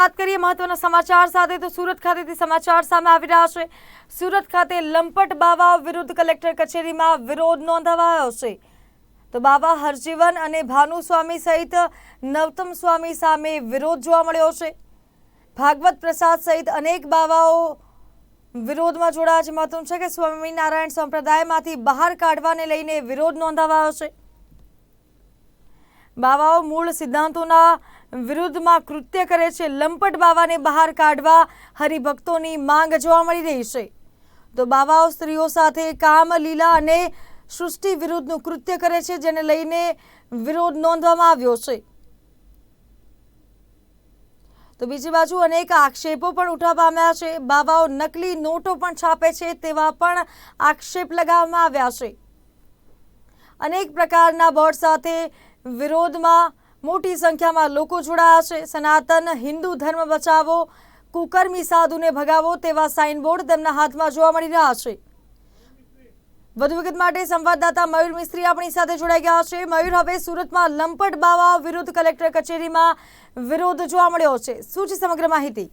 વાત કરીએ મહત્વના સમાચાર સાથે, તો સુરત ખાતેથી સમાચાર સામે આવી રહ્યા છે. સુરત ખાતે લંપટ બાવા વિરુદ્ધ કલેક્ટર કચેરીમાં વિરોધ નોંધાવાયો છે. તો બાવા હરજીવન અને ભાનુ સ્વામી સહિત નવતમ સ્વામી સામે વિરોધ જોવા મળ્યો છે. ભાગવત પ્રસાદ સહિત અનેક બાવાઓ વિરોધમાં જોડાયા છે. મહત્વનું છે કે સ્વામિનારાયણ સંપ્રદાયમાંથી બહાર કાઢવાને લઈને વિરોધ નોંધાવાયો છે. બાવાઓ મૂળ સિદ્ધાંતોના વિરુદ્ધમાં કૃત્ય કરે છે. લંપટ બાવાને બહાર કાઢવા હરિભક્તોની માંગ જોવા મળી રહી છે. તો બાવાઓ સ્ત્રીઓ સાથે કામ, લીલા અને સૃષ્ટિ વિરુદ્ધનું કૃત્ય કરે છે, જેને લઈને વિરોધ નોંધવામાં આવ્યો છે. તો બીજી બાજુ અનેક આક્ષેપો પણ ઉઠવા પામ્યા છે. બાવાઓ નકલી નોટો પણ છાપે છે તેવા પણ આક્ષેપ લગાવવામાં આવ્યા છે. અનેક પ્રકારના બોર્ડ સાથે વિરોધમાં મોટી સંખ્યામાં લોકો જોડાયા છે. સનાતન હિન્દુ ધર્મ બચાવો, કુકર્મી સાધુને ભગાવો તેવા સાઇનબોર્ડ તેમના હાથમાં જોવા મળી રહ્યા છે. વધુ વિગત માટે સંવાદદાતા મયુર મિસ્ત્રી આપણી સાથે જોડાઈ ગયા છે. મયુર, હવે સુરતમાં લંપટ બાવા વિરુદ્ધ કલેક્ટર કચેરીમાં વિરોધ જોવા મળ્યો છે. શું છે સમગ્ર માહિતી?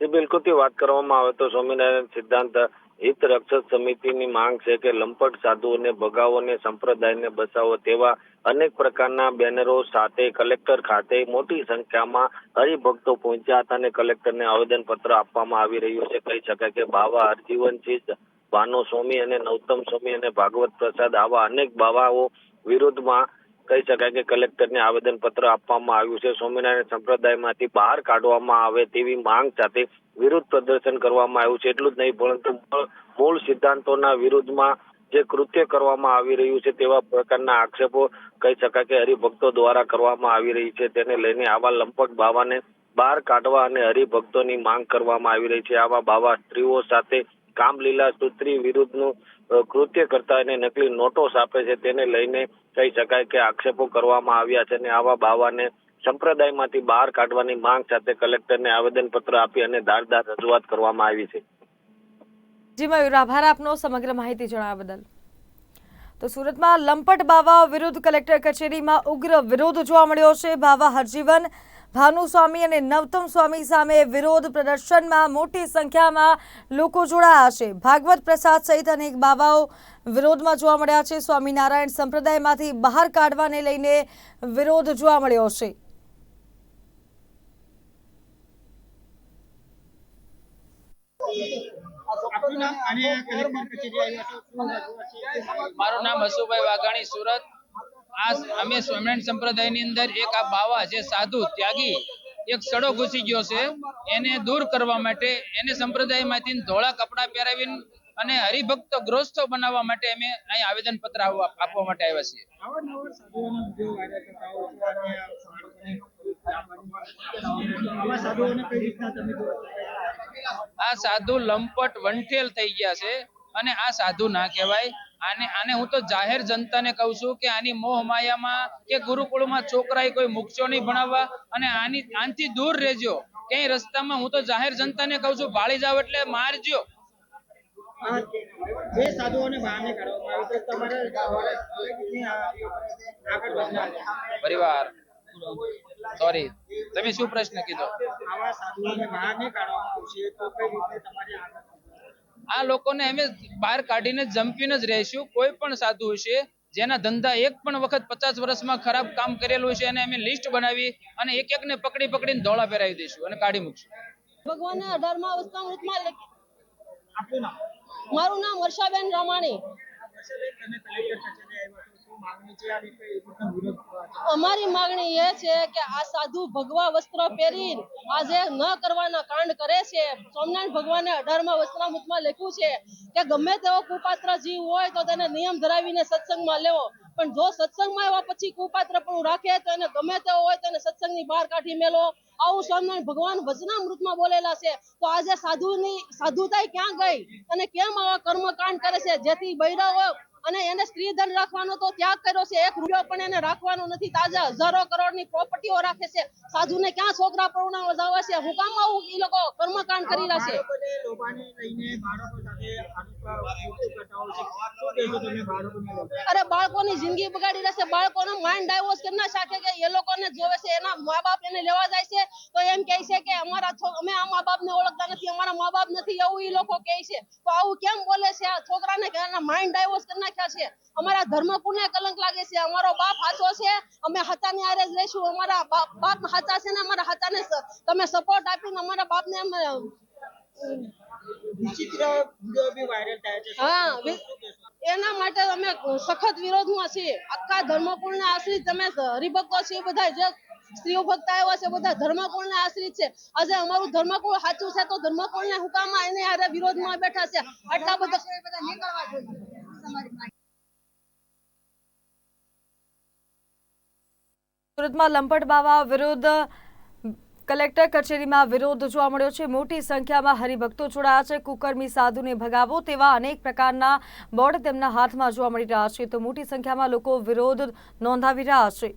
બિલકુલ વાત કરવામાં આવે તો સ્વામિનારાયણ સિદ્ધાંત હિત રક્ષક સમિતિની માંગ છે કે લંપટ સાધુઓને ભગાવોને સંપ્રદાયને બચાવો તેવા અનેક પ્રકારના બેનરો સાથે કલેક્ટર ખાતે મોટી સંખ્યામાં હરિભક્તો પહોંચ્યા હતા અને કલેક્ટરને આવેદન પત્ર આપવામાં આવી રહ્યું છે. કહી શકાય કે બાવા હરજીવન ચીજ ભાનો સ્વામી અને નવતમ સ્વામી અને ભાગવત પ્રસાદ આવા અનેક બાવાઓ વિરોધમાં કહી શકાય કે કલેક્ટરને આવેદન પત્ર આપવામાં આવ્યું છે. સ્વામિનારાયણ સંપ્રદાયમાંથી બહાર કાઢવામાં આવે તેવી માંગ સાથે વિરોધ પ્રદર્શન કરવામાં આવ્યું છે. એટલું જ નહીં, પરંતુ મૂળ- સિદ્ધાંતોના વિરુદ્ધમાં જે કૃત્ય કરવામાં આવી રહ્યું છે તેવા પ્રકારના આક્ષેપો કહી શકાય કે હરિભક્તો દ્વારા કરવામાં આવી રહી છે. તેને લઈને આવા લંપટ બાવાને બહાર કાઢવા અને હરિભક્તોની માંગ કરવામાં આવી રહી છે. આવા બાવા સ્ત્રીઓ સાથે કામલીલા સૂત્રી વિરુદ્ધનું કૃત્ય કરતા અને નકલી નોટો આપે છે. તેને લઈને કહી શકાય કે આક્ષેપો કરવામાં આવ્યા છે અને આવા બાવાને સંપ્રદાયમાંથી બહાર કાઢવાની માંગ સાથે કલેક્ટરને આવેદનપત્ર આપી અને ધારદાર રજૂઆત કરવામાં આવી છે. જી, મયુર, આભાર આપનો સમગ્ર માહિતી જણાવવા બદલ. તો સુરતમાં લંપટ બાવા વિરુદ્ધ કલેક્ટર કચેરીમાં ઉગ્ર વિરોધ જોવા મળ્યો છે. બાવા હરજીવન ભાનુ સ્વામી અને નવતમ સ્વામી સામે વિરોધ પ્રદર્શનમાં મોટી સંખ્યામાં લોકો જોડાયા છે. ભાગવત પ્રસાદ સહિત અનેક બાવાઓ વિરોધમાં જોવા મળ્યા છે. સ્વામિનારાયણ સંપ્રદાયમાંથી બહાર કાઢવાને લઈને વિરોધ જોવા મળ્યો છે? મારું નામ હસુભાઈ વાઘાણી સુરત. આ અમે સ્વામિનારાયણ સંપ્રદાયની અંદર એક આ બાવા જે સાધુ ત્યાગી એક સડો ઘૂસી ગયો છે, એને દૂર કરવા માટે, એને સંપ્રદાયમાંથી ધોળા કપડાં પહેરાવીને અને હરિભક્ત ગ્રસ્તો બનાવવા માટે અમે અહીં આવેદન પત્ર આપવા માટે આવ્યા છીએ? આ સાધુ લંપટ વંઠેલ થઈ ગયા છે અને આ સાધુ ના કહેવાય આને આને હું તો જાહેર જનતાને કહું છું કે આની મોહ માયામાં કે ગુરુકુળમાં છોકરાએ કોઈ મૂકશો નહીં ભણાવવા અને આની આનથી દૂર રહેજો. ક્યાંય રસ્તામાં હું તો જાહેર જનતાને કહું છું ભાળી જાવ એટલે મારજો. જે સાધુઓને બહારને કાઢવામાં આવે તો તમારે. પરિવાર. સોરી તમે શું પ્રશ્ન કીધો? આવા સાધુઓને બહાર નહીં કાઢવામાં આવશે તો કઈ રીતે તમારી આગળ આ લોકોને અમે બહાર કાઢીને જ જંપીને જ રહીશું. કોઈ પણ સાધુ હશે જેના ધંધા એક પણ વખત પચાસ વર્ષમાં ખરાબ કામ કરેલું છે અને અમે લિસ્ટ બનાવી અને એક એકને પકડી પકડીને ધોળા પહેરાવી દઈશું અને કાઢી મૂકશું. ભગવાન અઢારમા અવસ્થામૃતમાં મારું નામ વર્ષાબેન રમાણી. અમારી માંગણી એ છે કે આ સાધુ ભગવા વસ્ત્ર પહેરી આજે ન કરવાના કાંડ કરે છે. સોમનાથ ભગવાને અઢારમાં વસ્ત્રામૃતમાં લખ્યું છે કે ગમે તેવો કુપાત્ર જીવ હોય તો તેને નિયમ ધરાવીને સત્સંગમાં લેવો. પણ જો સત્સંગમાં એવા પછી કુપાત્ર પણ રાખે તો એને ગમે તેવો હોય તેને સત્સંગની બહાર કાઢી મેલો આવું સ્વામિનારાયણ ભગવાન વચનામૃતમાં બોલેલા છે. તો આજે સાધુની સાધુતાઈ ક્યાં ગઈ? અને કેમ આવા કર્મકાંડ કરે છે? જેથી બૈરાઓ અને એને સ્ત્રી ધન રાખવાનો તો ત્યાગ કર્યો છે. એક રૂપિયો પણ એને રાખવાનો નથી. તાજા હજારો કરોડની પ્રોપર્ટીઓ રાખે છે. સાધુને ક્યાં છોકરા પરણાવવા જાવે છે? હું કામ આવું? એ લોકો કર્મકાંડ કરી રહ્યા છે. અરે બાળકો બાળકોની જિંદગી બગાડી રહેશે બાળકોનો માઇન્ડ ડાયવર્સ કરી ના શકે કે એ લોકોને જોવે છે એના મા બાપ એને લેવા જાય છે તો એમ કહે છે કે અમારા અમે આ મા બાપને ઓળખતા નથી અમારા મા બાપ નથી એવું એ લોકો કહે છે. તો આવું કેમ બોલે છે? આ છોકરાને કે એના માઇન્ડ ડાયવર્સ કરી નાખ્યા છે. અમારા ધર્મકુળને કલંક લાગે છે. અમારો બાપ હાચો છે અમે હાચાની આરે જ રહીશું અમારા બાપ હાચા છે ને અમારા હાચાને સ- તમે સપોર્ટ આપીને અમારા બાપને અમે વિચિત્ર વીડિયો બી વાયરલ થાય છે. હા? એના માટે અમે સખત વિરોધમાં છીએ. આખા ધર્મકુળના આશ્રિત તમે હરિભક્તો છીએ બધા જે સ્ત્રીઓ ભક્ત આવ્યા છે બધા ધર્મકુળને આશ્રિત છે. આજે અમારું ધર્મકુળ સાચું છે તો ધર્મકુળને હુકામાં એને હારે વિરોધમાં બેઠા છે. આટલા બધા સુરતમાં લંપટ બાવા વિરુદ્ધ કલેક્ટર કચેરીમાં વિરોધ જોવા મળ્યો છે. મોટી સંખ્યામાં હરિભક્તો જોડાયા છે. કુકર્મી સાધુને ભગાવો તેવા અનેક પ્રકારના બોર્ડ તેમના હાથમાં જોવા મળી રહ્યા છે. તો મોટી સંખ્યામાં લોકો વિરોધ નોંધાવી રહ્યા છે.